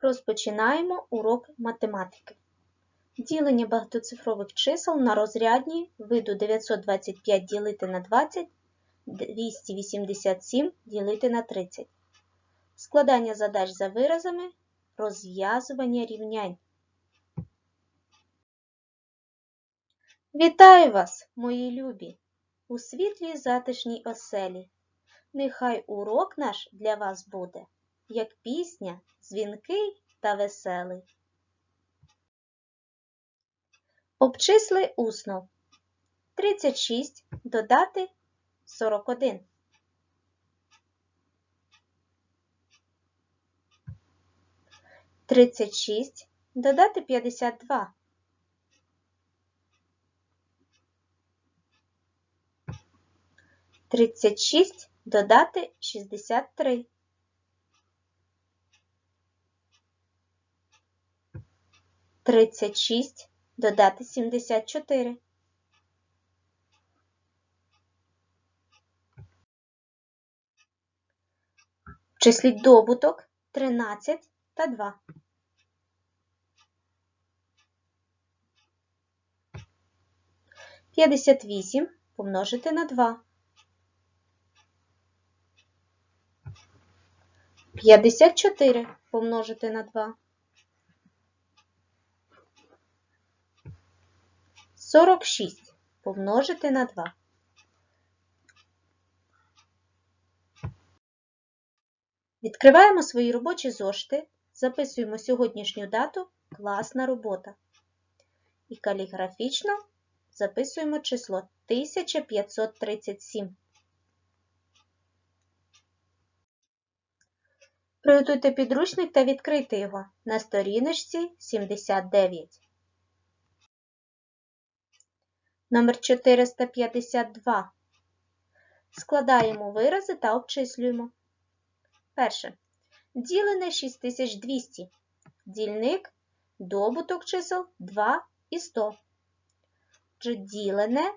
Розпочинаємо урок математики. Ділення багатоцифрових чисел на розрядні виду 925 ділити на 20, 287 ділити на 30. Складання задач за виразами, розв'язування рівнянь. Вітаю вас, мої любі, у світлій затишній оселі. Нехай урок наш для вас буде, як пісня, дзвінкий та веселий. Обчисли усно. 36 додати 41. Тридцять шість додати п'ятдесят два. Тридцять шість додати шістдесят три. Тридцять шість додати сімдесят чотири. Числіть добуток тринадцять та два. П'ятдесят вісім помножити на два. П'ятдесят чотири помножити на два. Сорок шість помножити на два. Відкриваємо свої робочі зошити, записуємо сьогоднішню дату класна робота. І каліграфічно записуємо число 1537. Приготуйте підручник та відкрийте його на сторіночці 79. Номер 452. Складаємо вирази та обчислюємо. Перше. Ділене 6200. Дільник добуток чисел 2 і 100. Отже, ділене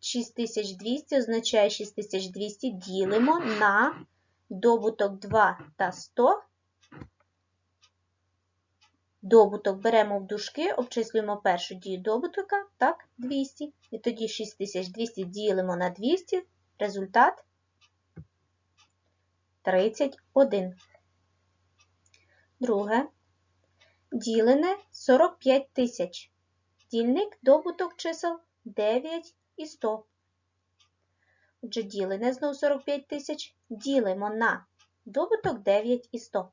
6200 означає 6200 ділимо на добуток 2 та 100. Добуток беремо в дужки, обчислюємо першу дію добутка, так, 200. І тоді 6200 ділимо на 200. Результат 31. Друге. Ділене 45 тисяч. Дільник добуток чисел 9 і 100. Отже, ділене знову 45 тисяч. Ділимо на добуток 9 і 100.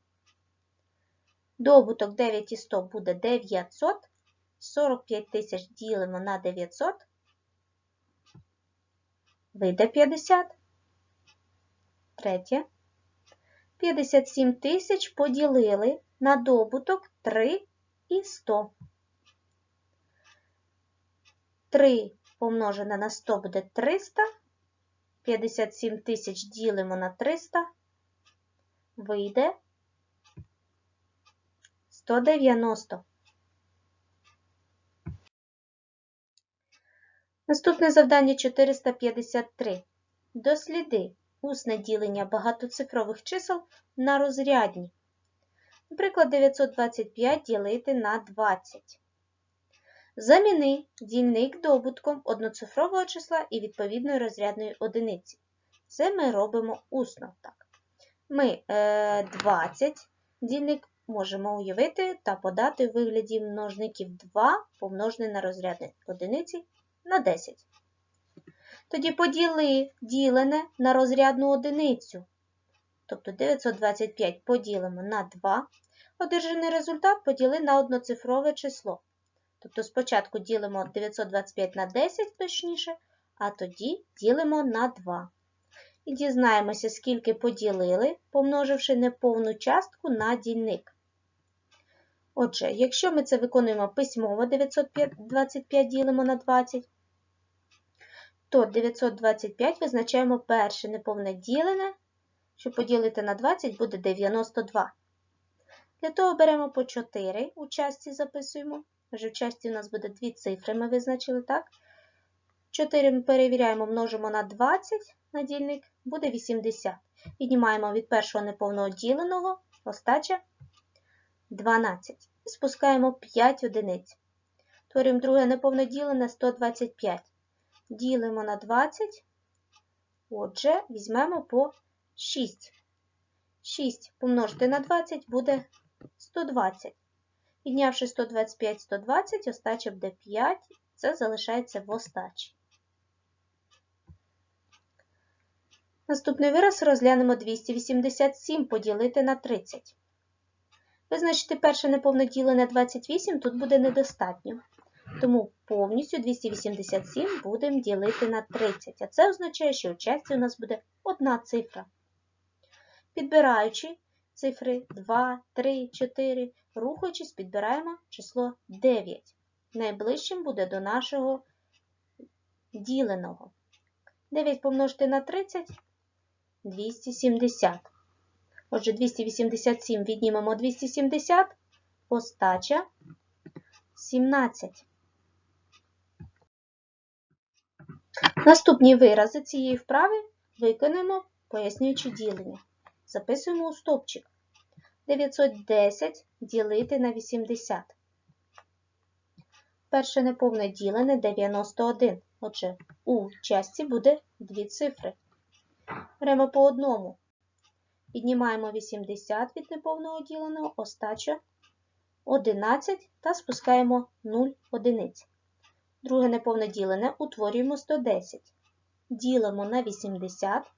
Добуток 9 і 100 буде 900. 45 тисяч ділимо на 900. Вийде 50. Третє. 57 тисяч поділили на добуток 3 і 100. 3 помножене на 100 буде 300. 57 тисяч ділимо на 300. Вийде 190. Наступне завдання 453. Досліди усне ділення багатоцифрових чисел на розрядні. Наприклад, 925 ділити на 20. Заміни дільник добутком одноцифрового числа і відповідної розрядної одиниці. Це ми робимо усно. так. Ми 20 дільник можемо уявити та подати в вигляді множників 2 помножене на розрядні одиниці на 10. Тоді поділи ділене на розрядну одиницю. Тобто 925 поділимо на 2. Одержаний результат поділи на одноцифрове число. Тобто спочатку ділимо 925 на 10, точніше, а тоді ділимо на 2. І дізнаємося, скільки поділили, помноживши неповну частку на дільник. Отже, якщо ми це виконуємо письмово, 925 ділимо на 20, то 925 визначаємо перше неповне ділене, щоб поділити на 20 буде 92. Для того беремо по 4 у часті записуємо. Вже в часті у нас буде дві цифри, ми визначили, так? 4 ми перевіряємо, множимо на 20 на дільник, буде 80. Піднімаємо від першого неповного діленого, остача 12. І спускаємо 5 одиниць. Творимо друге неповне ділене 125. Ділимо на 20. Отже, візьмемо по 6. 6 помножити на 20 буде 120. Піднявши 125, 120, остача буде 5. Це залишається в остачі. Наступний вираз розглянемо 287 поділити на 30. Визначити перше неповне ділене 28 тут буде недостатньо. Тому повністю 287 будемо ділити на 30. А це означає, що у часті у нас буде одна цифра. Підбираючи цифри 2, 3, 4, рухаючись, підбираємо число 9. Найближчим буде до нашого діленого. 9 помножити на 30 270. Отже, 287 віднімемо 270, остача 17. Наступні вирази цієї вправи виконуємо, пояснюючи ділення. Записуємо у стовпчик. 910 ділити на 80. Перше неповне ділене 91. Отже, у часті буде дві цифри. Беремо по одному. Піднімаємо 80 від неповного діленого, остача 11 та спускаємо 0 одиниць. Друге неповне ділене утворюємо 110. Ділимо на 80.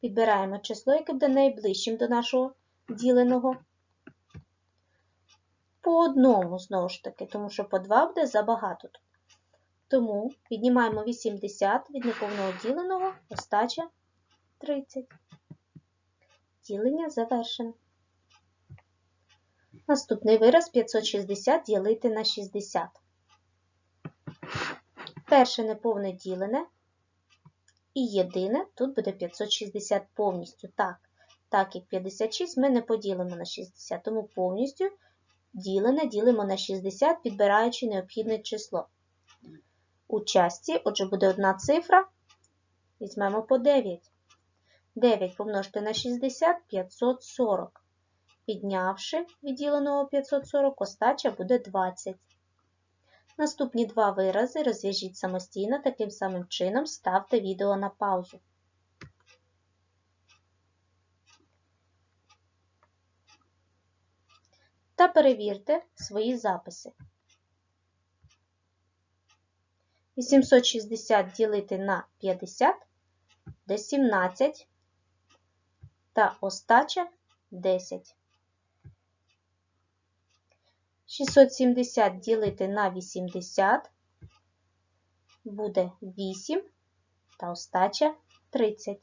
Підбираємо число, яке буде найближчим до нашого діленого. По одному, знову ж таки, тому що по 2 буде забагато. Тому піднімаємо 80 від неповного діленого, остача 30. Ділення завершено. Наступний вираз 560 ділити на 60. Перше неповне ділене і єдине, тут буде 560 повністю. Так, так як 56 ми не поділимо на 60, тому повністю ділене ділимо на 60, підбираючи необхідне число. У часті, отже, буде одна цифра, візьмемо по 9. 9 помножити на 60 540. Піднявши відділеного 540, остача буде 20. Наступні два вирази розв'яжіть самостійно, таким самим чином ставте відео на паузу. Та перевірте свої записи. 860 ділити на 50 буде 17 та остача 10. 670 ділити на 80 буде 8 та остача 30.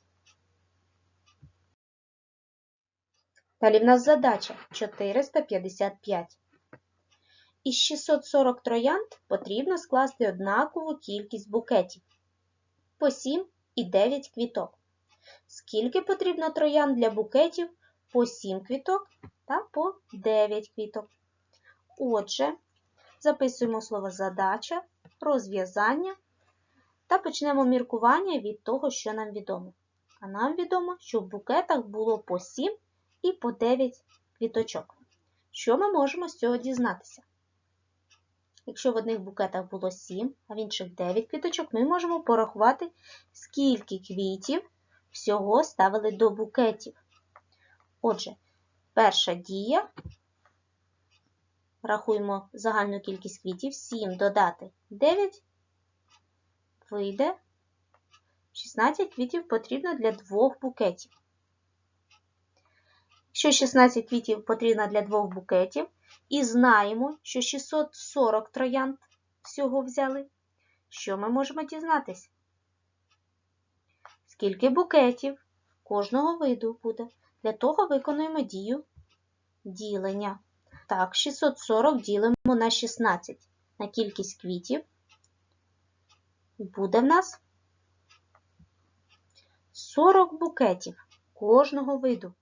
Далі в нас задача 455. Із 640 троянд потрібно скласти однакову кількість букетів по 7 і 9 квіток. Скільки потрібно троянд для букетів по 7 квіток та по 9 квіток. Отже, записуємо слово задача, розв'язання та почнемо міркування від того, що нам відомо. А нам відомо, що в букетах було по 7 і по 9 квіточок. Що ми можемо з цього дізнатися? Якщо в одних букетах було 7, а в інших 9 квіточок, ми можемо порахувати, скільки квітів всього ставили до букетів. Отже, перша дія. Рахуємо загальну кількість квітів. 7 додати 9. Вийде 16 квітів потрібно для двох букетів. Якщо 16 квітів потрібно для двох букетів, і знаємо, що 640 троянд всього взяли, що ми можемо дізнатися? Скільки букетів кожного виду буде? Для того виконуємо дію ділення. Так, 640 ділимо на 16 на кількість квітів. Буде в нас 40 букетів кожного виду.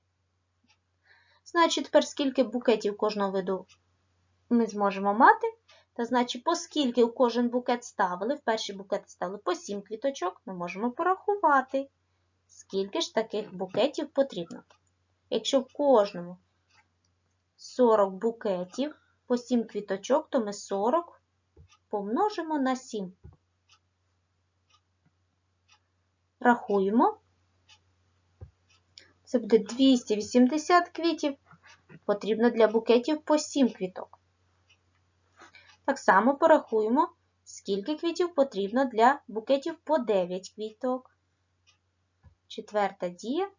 Значить, тепер скільки букетів кожного виду ми зможемо мати. Та значить, оскільки у кожен букет ставили, в перший букет ставили по 7 квіточок, ми можемо порахувати, скільки ж таких букетів потрібно. Якщо в кожному 40 букетів по 7 квіточок, то ми 40 помножимо на 7. Рахуємо. Це буде 280 квітів. Потрібно для букетів по 7 квіток. Так само порахуємо, скільки квітів потрібно для букетів по 9 квіток. Четверта дія.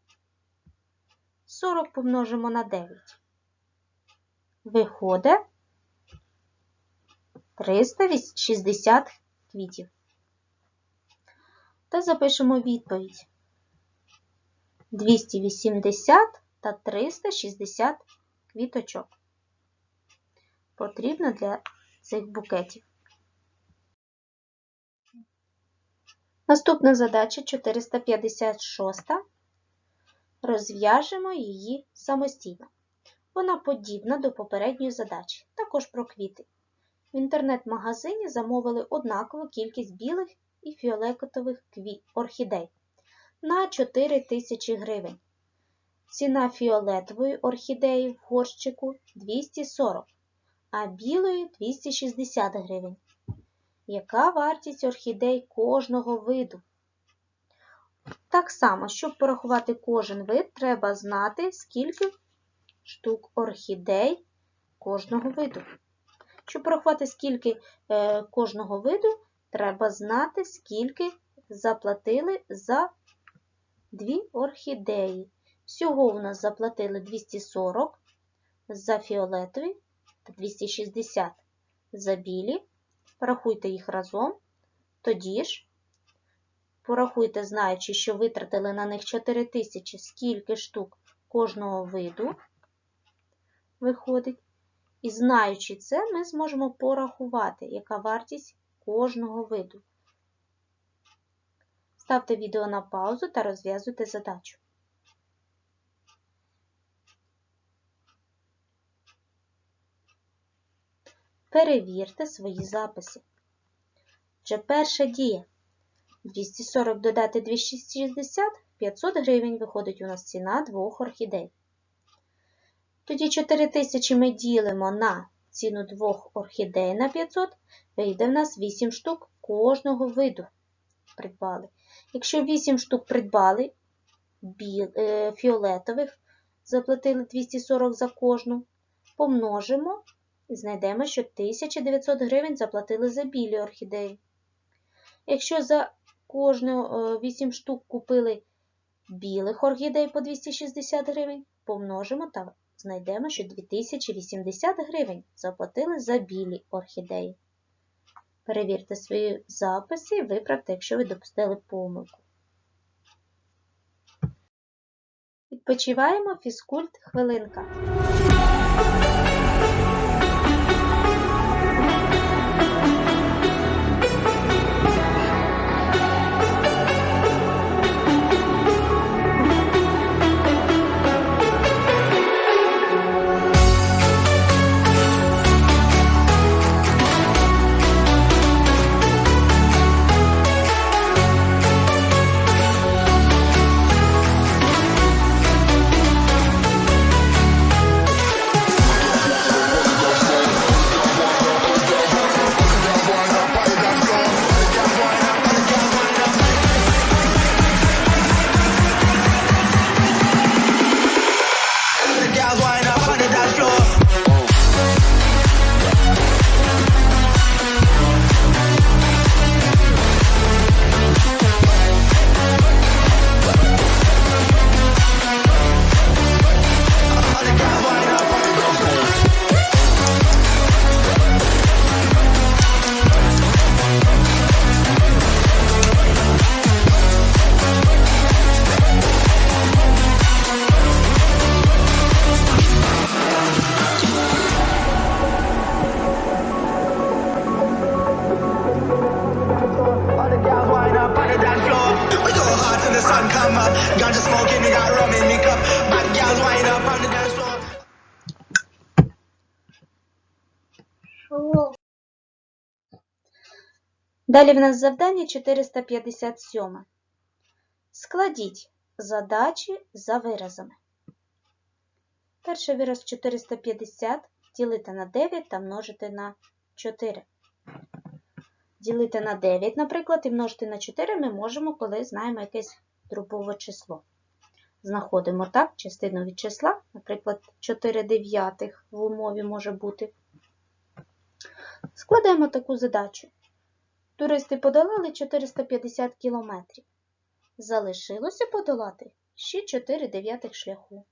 40 помножимо на 9. Виходить 360 квітів. Та запишемо відповідь. 280 та 360 квіточок. Потрібно для цих букетів. Наступна задача 456. Розв'яжемо її самостійно. Вона подібна до попередньої задачі, також про квіти. В інтернет-магазині замовили однакову кількість білих і фіолетових орхідей на 4 тисячі гривень. Ціна фіолетової орхідеї в горщику 240, а білої 260 гривень. Яка вартість орхідей кожного виду? Так само, щоб порахувати кожен вид, треба знати, скільки штук орхідей кожного виду. Щоб порахувати, скільки е, кожного виду, треба знати, скільки заплатили за дві орхідеї. Всього у нас заплатили 240 за фіолетові та 260 за білі. Порахуйте їх разом. Тоді ж порахуйте, знаючи, що витратили на них 4 тисячі, скільки штук кожного виду виходить. І знаючи це, ми зможемо порахувати, яка вартість кожного виду. Ставте відео на паузу та розв'язуйте задачу. Перевірте свої записи. Вже перша дія. 240 додати 260 500 гривень виходить у нас ціна двох орхідей. Тоді 4000 ми ділимо на ціну двох орхідей на 500, вийде в нас 8 штук кожного виду придбали. Якщо 8 штук придбали біл, е, фіолетових, заплатили 240 за кожну, помножимо знайдемо, що 1900 гривень заплатили за білі орхідеї. Якщо за кожну 8 штук купили білих орхідей по 260 гривень, помножимо та знайдемо, що 2080 гривень заплатили за білі орхідеї. Перевірте свої записи і виправте, якщо ви допустили помилку. Відпочиваємо фізкульт хвилинка. Далі в нас завдання 457. Складіть задачі за виразами. Перший вираз 450 ділити на 9 та множити на 4. Ділити на 9, наприклад, і множити на 4 ми можемо, коли знаємо якесь дробове число. Знаходимо так частину від числа, наприклад, 4 дев'ятих в умові може бути. Складаємо таку задачу. Туристи подолали 450 кілометрів. Залишилося подолати ще 4 дев'ятих шляху.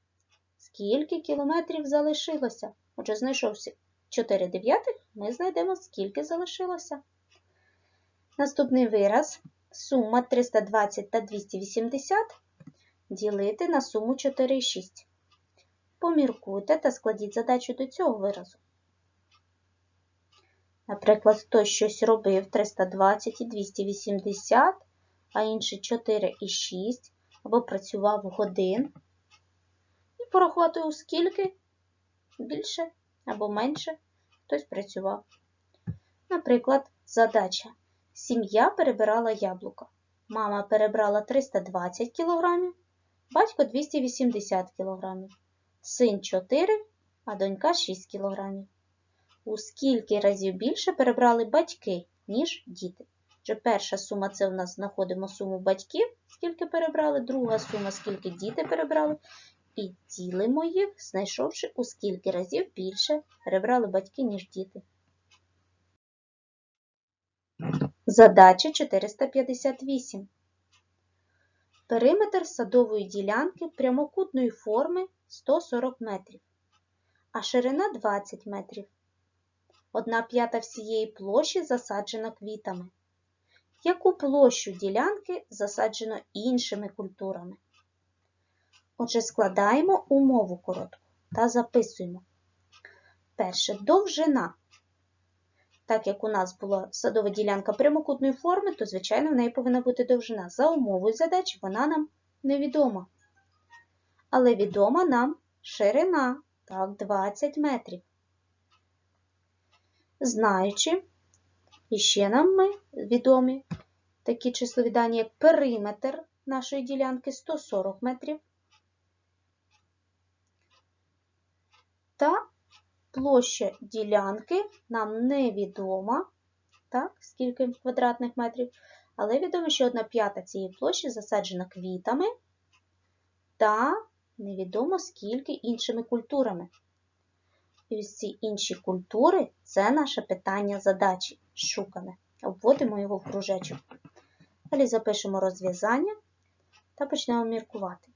Скільки кілометрів залишилося? Отже, знайшовся 4 дев'ятих, ми знайдемо, скільки залишилося. Наступний вираз сума 320 та 280 ділити на суму 4,6. Поміркуйте та складіть задачу до цього виразу. Наприклад, хтось щось робив 320 і 280, а інший 4 і 6, або працював годин. І порахувати у скільки більше або менше хтось працював. Наприклад, задача. Сім'я перебирала яблука. Мама перебрала 320 кг, батько 280 кг, син 4, а донька 6 кг. У скільки разів більше перебрали батьки, ніж діти? Отже, перша сума це у нас знаходимо суму батьків, скільки перебрали, друга сума, скільки діти перебрали, і ділимо їх, знайшовши у скільки разів більше перебрали батьки, ніж діти. Задача 458. Периметр садової ділянки прямокутної форми 140 метрів, а ширина 20 метрів. Одна п'ята всієї площі засаджена квітами. Яку площу ділянки засаджено іншими культурами? Отже, складаємо умову коротку та записуємо. Перше довжина. Так як у нас була садова ділянка прямокутної форми, то, звичайно, в неї повинна бути довжина. За умовою задачі вона нам невідома. Але відома нам ширина, так, 20 метрів. Знаючи, і ще нам відомі такі числові дані, як периметр нашої ділянки 140 метрів та площа ділянки нам невідома, так, скільки квадратних метрів, але відомо, що одна п'ята цієї площі засаджена квітами та невідомо скільки іншими культурами. І ці інші культури це наше питання задачі шукане. Обводимо його в кружечок. Далі запишемо розв'язання та почнемо міркувати.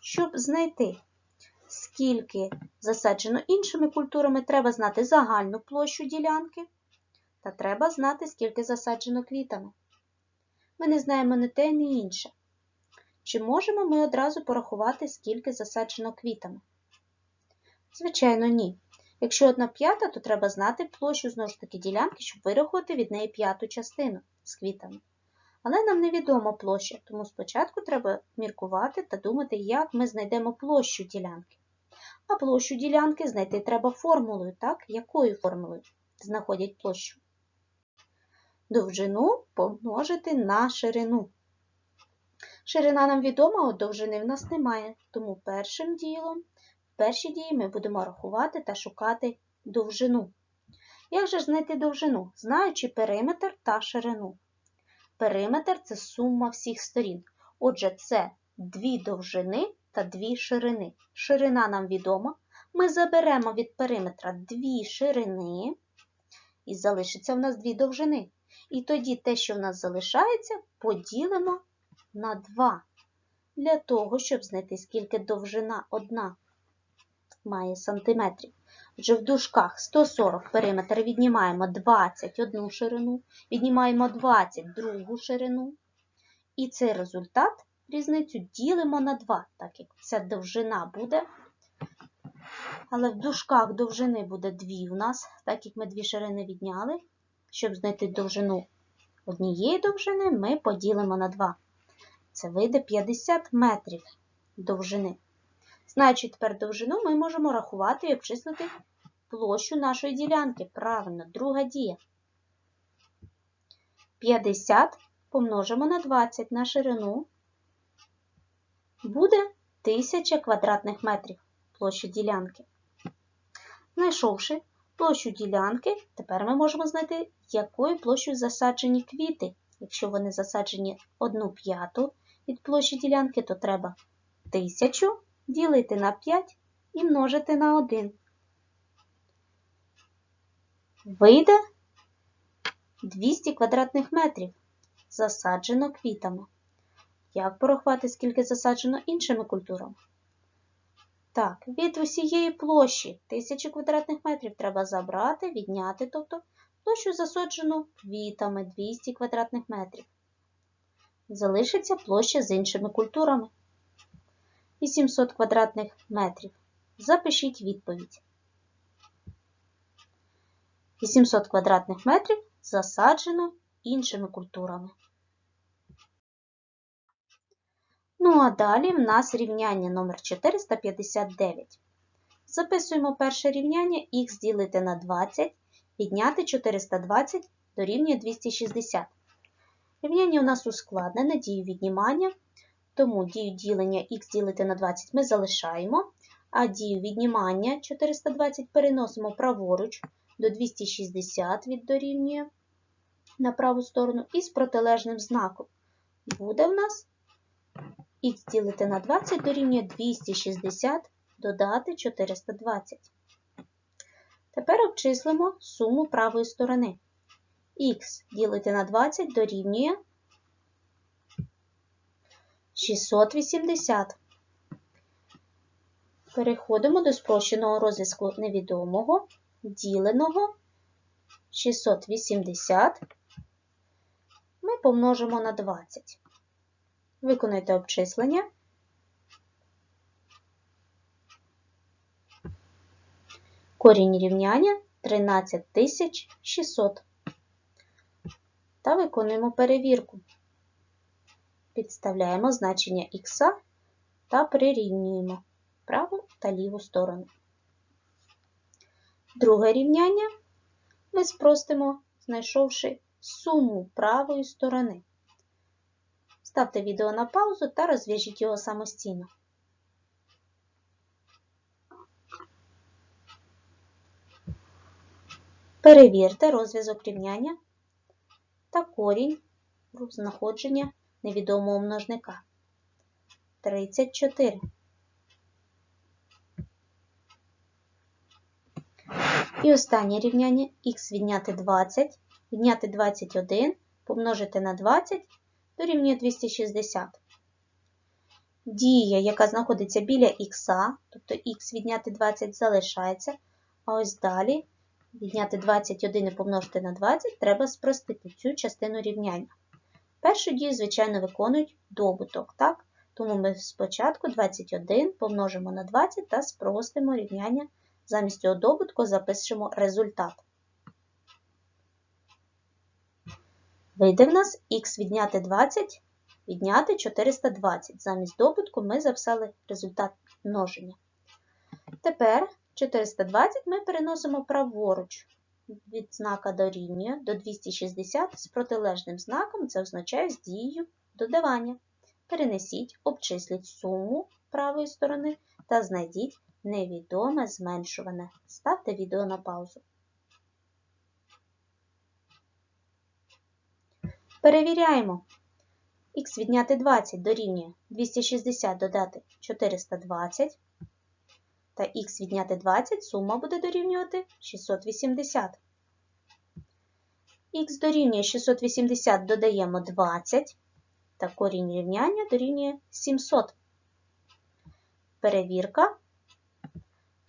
Щоб знайти, скільки засаджено іншими культурами, треба знати загальну площу ділянки та треба знати, скільки засаджено квітами. Ми не знаємо ні те, ні інше. Чи можемо ми одразу порахувати, скільки засаджено квітами? Звичайно, ні. Якщо одна п'ята, то треба знати площу знову ж таки ділянки, щоб вирахувати від неї п'яту частину з квітами. Але нам невідома площа, тому спочатку треба міркувати та думати, як ми знайдемо площу ділянки. А площу ділянки знайти треба формулою, так? Якою формулою знаходять площу? Довжину помножити на ширину. Ширина нам відома, а довжини в нас немає, тому першим ділом, першій дії ми будемо рахувати та шукати довжину. Як же знайти довжину, знаючи периметр та ширину? Периметр це сума всіх сторін. Отже, це дві довжини та дві ширини. Ширина нам відома. Ми заберемо від периметра дві ширини, і залишиться в нас дві довжини. І тоді те, що в нас залишається, поділимо на 2. Для того, щоб знайти, скільки довжина одна має сантиметрів. Отже, в дужках 140 периметр віднімаємо 21 ширину, віднімаємо 20 другу ширину. І цей результат, різницю, ділимо на 2, так як ця довжина буде. Але в дужках довжини буде 2 у нас, так як ми дві ширини відняли. Щоб знайти довжину однієї довжини, ми поділимо на 2. Це вийде 50 метрів довжини. Знаючи тепер довжину, ми можемо рахувати і обчислити площу нашої ділянки. Правильно, друга дія. 50 помножимо на 20 на ширину. Буде 1000 квадратних метрів площу ділянки. Знайшовши площу ділянки, тепер ми можемо знайти, якою площею засаджені квіти. Якщо вони засаджені 1 п'яту від площі ділянки, то треба 1000 ділити на 5 і множити на 1. Вийде 200 квадратних метрів засаджено квітами. Як порахувати, скільки засаджено іншими культурами? Так, від усієї площі 1000 квадратних метрів треба забрати, відняти, тобто площу засаджену квітами 200 квадратних метрів. Залишиться площа з іншими культурами. 800 квадратних метрів. Запишіть відповідь. 800 квадратних метрів засаджено іншими культурами. Ну а далі в нас рівняння номер 459. Записуємо перше рівняння х ділити на 20, підняти 420 дорівнює 260. Рівняння у нас ускладнене дію віднімання, тому дію ділення х ділити на 20 ми залишаємо, а дію віднімання 420 переносимо праворуч до 260 від дорівнює на праву сторону і з протилежним знаком. Буде в нас х ділити на 20 дорівнює 260 додати 420. Тепер обчислимо суму правої сторони. х ділити на 20 дорівнює 680. Переходимо до спрощеного розв'язку невідомого, діленого 680 ми помножимо на 20. Виконайте обчислення. Корінь рівняння 13600. Та виконуємо перевірку. Підставляємо значення х та прирівнюємо праву та ліву сторону. Друге рівняння ми спростимо, знайшовши суму правої сторони. Ставте відео на паузу та розв'яжіть його самостійно. Перевірте розв'язок рівняння та корінь знаходження невідомого множника. 34. І останнє рівняння х відняти 20, відняти 21, помножити на 20 дорівнює 260. Дія, яка знаходиться біля х, тобто х відняти 20 залишається, а ось далі відняти 21 і помножити на 20 треба спростити цю частину рівняння. Першу дію, звичайно, виконують добуток, так? Тому ми спочатку 21 помножимо на 20 та спростимо рівняння. Замість цього добутку запишемо результат. Вийде в нас х відняти 20, відняти 420. Замість добутку ми записали результат множення. Тепер 420 ми переносимо праворуч від знака дорівнює до 260 з протилежним знаком, це означає з дією додавання. Перенесіть, обчисліть суму правої сторони та знайдіть невідоме зменшуване. Ставте відео на паузу. Перевіряємо. Х відняти 20 дорівнює 260 додати 420. Та х відняти 20 сума буде дорівнювати 680. Х дорівнює 680 додаємо 20. Та корінь рівняння дорівнює 700. Перевірка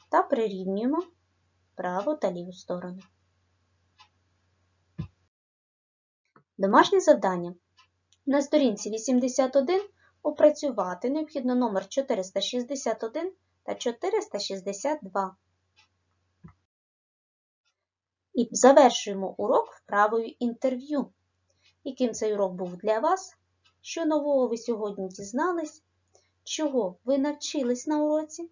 та прирівнюємо праву та ліву сторону. Домашнє завдання. На сторінці 81 опрацювати необхідно номер 461 та 462. І завершуємо урок вправою інтерв'ю. Яким цей урок був для вас? Що нового ви сьогодні дізнались? Чого ви навчились на уроці?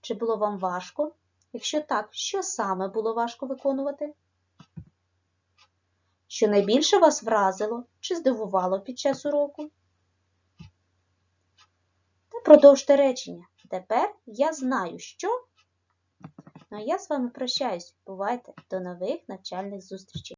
Чи було вам важко? Якщо так, що саме було важко виконувати? Що найбільше вас вразило чи здивувало під час уроку? Продовжте речення. Тепер я знаю, що. Ну а я з вами прощаюсь. Бувайте до нових навчальних зустрічей.